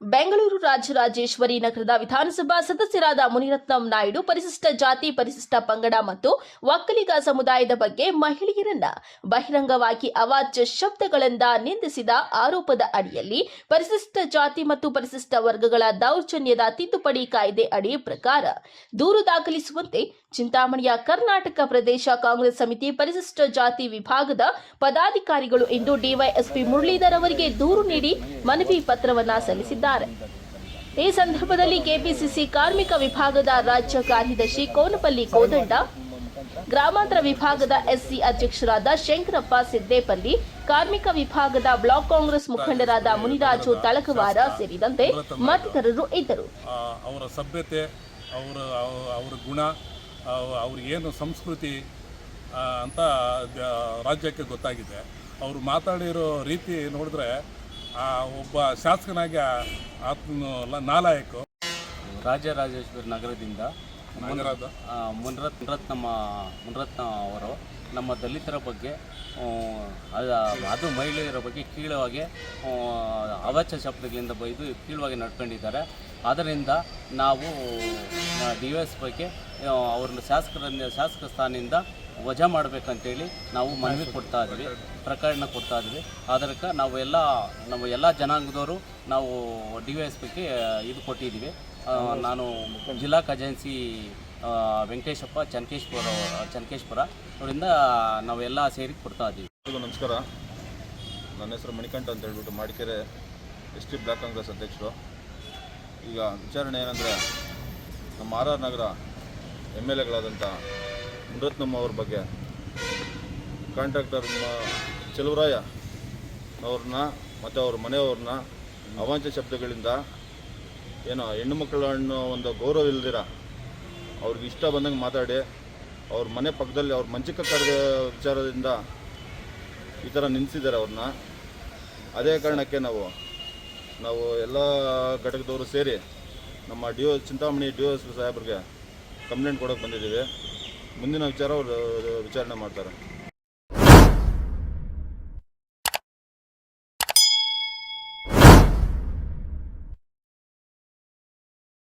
ಬೆಂಗಳೂರು ರಾಜರಾಜೇಶ್ವರಿ ನಗರದ ವಿಧಾನಸಭಾ ಸದಸ್ಯರಾದ ಮುನಿರತ್ನಂ ನಾಯ್ಡು, ಪರಿಶಿಷ್ಟ ಜಾತಿ, ಪರಿಶಿಷ್ಟ ಪಂಗಡ ಮತ್ತು ಒಕ್ಕಲಿಗ ಸಮುದಾಯದ ಬಗ್ಗೆ ಮಹಿಳೆಯರನ್ನ ಬಹಿರಂಗವಾಗಿ ಅವಾಚ್ಯ ಶಬ್ದಗಳಿಂದ ನಿಂದಿಸಿದ ಆರೋಪದ ಅಡಿಯಲ್ಲಿ ಪರಿಶಿಷ್ಟ ಜಾತಿ ಮತ್ತು ಪರಿಶಿಷ್ಟ ವರ್ಗಗಳ ದೌರ್ಜನ್ಯದ ತಿದ್ದುಪಡಿ ಕಾಯ್ದೆ ಅಡಿ ಪ್ರಕಾರ ದೂರು ದಾಖಲಿಸುವಂತೆ ಚಿಂತಾಮಣಿಯ ಕರ್ನಾಟಕ ಪ್ರದೇಶ ಕಾಂಗ್ರೆಸ್ ಸಮಿತಿ ಪರಿಶಿಷ್ಟ ಜಾತಿ ವಿಭಾಗದ ಪದಾಧಿಕಾರಿಗಳು ಇಂದು ಡಿವೈಎಸ್ಪಿ ಮುರಳೀಧರ್ ಅವರಿಗೆ ದೂರು ನೀಡಿ ಮನವಿ ಪತ್ರವನ್ನ ಸಲ್ಲಿಸಿದ್ದಾರೆ. ಈ ಸಂದರ್ಭದಲ್ಲಿ ಕೆಪಿಸಿಸಿ ಕಾರ್ಮಿಕ ವಿಭಾಗದ ರಾಜ್ಯ ಕಾರ್ಯದರ್ಶಿ ಕೋನಪಲ್ಲಿ ಕೋದಂಡ, ಗ್ರಾಮಾಂತರ ವಿಭಾಗದ ಎಸ್ಸಿ ಅಧ್ಯಕ್ಷರಾದ ಶಂಕರಪ್ಪ ಸಿದ್ದೇಪಲ್ಲಿ, ಕಾರ್ಮಿಕ ವಿಭಾಗದ ಬ್ಲಾಕ್ ಕಾಂಗ್ರೆಸ್ ಮುಖಂಡರಾದ ಮುನಿರಾಜು ತಳಕವಾರ ಸೇರಿದಂತೆ ಮತ್ತಿತರರು ಇದ್ದರು. ಅವರ ಸಭ್ಯತೆ, ಅವರ ಅವ- ಅವರ ಗುಣ ಅವ್ರ ಏನು ಸಂಸ್ಕೃತಿ ಅಂತ ರಾಜ್ಯಕ್ಕೆ ಗೊತ್ತಾಗಿದೆ. ಅವರು ಮಾತಾಡಿರೋ ರೀತಿ ನೋಡಿದ್ರೆ ಒಬ್ಬ ಶಾಸಕನಾಗಿ ಆತನು ನಾಲಾಯಕ. ರಾಜರಾಜೇಶ್ವರಿ ನಗರದಿಂದ ನಗರದ ಮುನರತ್ ಮುನ್ರತ್ ಮುನ್ರತ್ನಮ್ಮ ಮುನ್ರತ್ನ ಅವರು ನಮ್ಮ ದಲಿತರ ಬಗ್ಗೆ ಅದ- ಮಹಿಳೆಯರ ಬಗ್ಗೆ ಕೀಳವಾಗಿ ಅವಚ ಅವಾಚ್ಯ ಶಬ್ದಗಳಿಂದ ಬೈದು ಕೀಳವಾಗಿ ನಡ್ಕೊಂಡಿದ್ದಾರೆ. ಆದ್ದರಿಂದ ನಾವು ಡಿ ಎಸ್ ಬಗ್ಗೆ ಅವ್ರನ್ನ ಶಾಸಕರನ್ನ, ಶಾಸಕ ಸ್ಥಾನದಿಂದ ವಜಾ ಮಾಡಬೇಕಂತೇಳಿ ನಾವು ಮನವಿ ಕೊಡ್ತಾ ಇದ್ವಿ, ಪ್ರಕರಣ ಕೊಡ್ತಾ ಇದ್ವಿ. ಅದಕ್ಕೆ ನಾವು ಎಲ್ಲ, ನಮ್ಮ ಎಲ್ಲ ಜನಾಂಗದವರು ನಾವು ಡಿ ವೈ ಎಸ್ ಪಿಗೆ ಇದು ಕೊಟ್ಟಿದ್ದೀವಿ. ನಾನು ಜಿಲ್ಲಾ ಖಜಾನ್ಸಿ ವೆಂಕಟೇಶಪ್ಪ ಚನ್ಕೇಶ್ಪುರ ಚನ್ಕೇಶ್ಪುರ ಅವರಿಂದ ನಾವೆಲ್ಲ ಸೇರಿ ಕೊಡ್ತಾ ಇದ್ದೀವಿ. ನಮಸ್ಕಾರ. ನನ್ನ ಹೆಸರು ಮಣಿಕಂಠ ಅಂತ ಹೇಳ್ಬಿಟ್ಟು Madikere S T block Congress ಅಧ್ಯಕ್ಷರು. ಈಗ ವಿಚಾರಣೆ ಏನಂದರೆ ನಮ್ಮ R R Nagar M L ಎಗಳಾದಂಥ Muratnamma ಅವ್ರ ಬಗ್ಗೆ ಕಾಂಟ್ರಾಕ್ಟರ್ ಚೆಲುವರಾಯ ಅವ್ರನ್ನ ಮತ್ತು ಅವ್ರ ಮನೆಯವ್ರನ್ನ ಅವಾಂಚ ಶಬ್ದಗಳಿಂದ ಏನೋ ಹೆಣ್ಣು ಮಕ್ಕಳನ್ನು ಒಂದು ಗೌರವ ಇಲ್ದಿರ ಅವ್ರಿಗೆ ಇಷ್ಟ ಬಂದಂಗೆ ಮಾತಾಡಿ ಅವ್ರ ಮನೆ ಪಕ್ಕದಲ್ಲಿ ಅವ್ರ ಮಂಚಕ್ಕೆ ಕರೆದ ವಿಚಾರದಿಂದ ಈ ಥರ ನಿಲ್ಲಿಸಿದ್ದಾರೆ ಅವ್ರನ್ನ. ಅದೇ ಕಾರಣಕ್ಕೆ ನಾವು ನಾವು ಎಲ್ಲ ಘಟಕದವರು ಸೇರಿ ನಮ್ಮ D O Chintamani D O ಸಾಹೇಬ್ರಿಗೆ ಕಂಪ್ಲೇಂಟ್ ಕೊಡೋಕೆ ಬಂದಿದ್ದೀವಿ. ಮುಂದಿನ ವಿಚಾರ ಅವರು ವಿಚಾರಣೆ ಮಾಡ್ತಾರೆ.